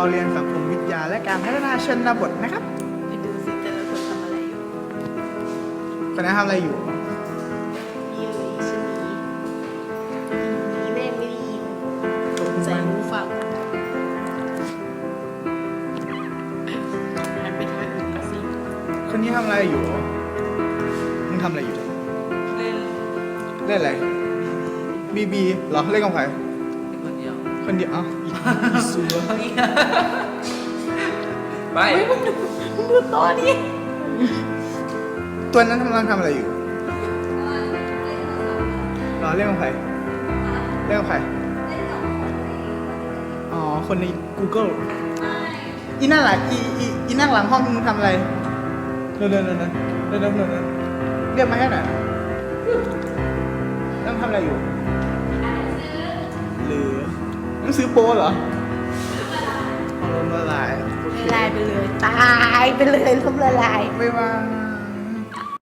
อเรียนสังคมวิทยาและการพัฒนาชนบทนะครับไปดูสิแต่ละคนทำอะไรอยู่คณะทำอะไรอยู่ยี่เลยชนีมีแม่งไม่ดีใส่หูฟังหันไปทางอื่นก็สิคนนี้ทำอะไรอยู่ มึงทำอะไรอยู่ เล่น เล่นอะไร บีบีเหรอ เล่นกับใครคน คนเดียวอะอีกอีสัวเอาอีกอะไปเฮ้ยมึงดูมึงดูตัวนี้ตัวนั้นกำลังทำอะไรอยู่รอเล่นกับใครเล่นกับใครอ๋อ คนใน Google อีนั่นแหละอีอีอีนั่งหลังห้องมึงทำอะไรเร็วๆเร็วๆเร็วๆเร็วๆเร็วๆเรียกมาให้หน่อยนั่งทำอะไรอยู่ หนังสือโป้เหรอเอาลมละลายโอเคละลายไปเลย ตายไปเลยล้มละลายบ๊ายบาย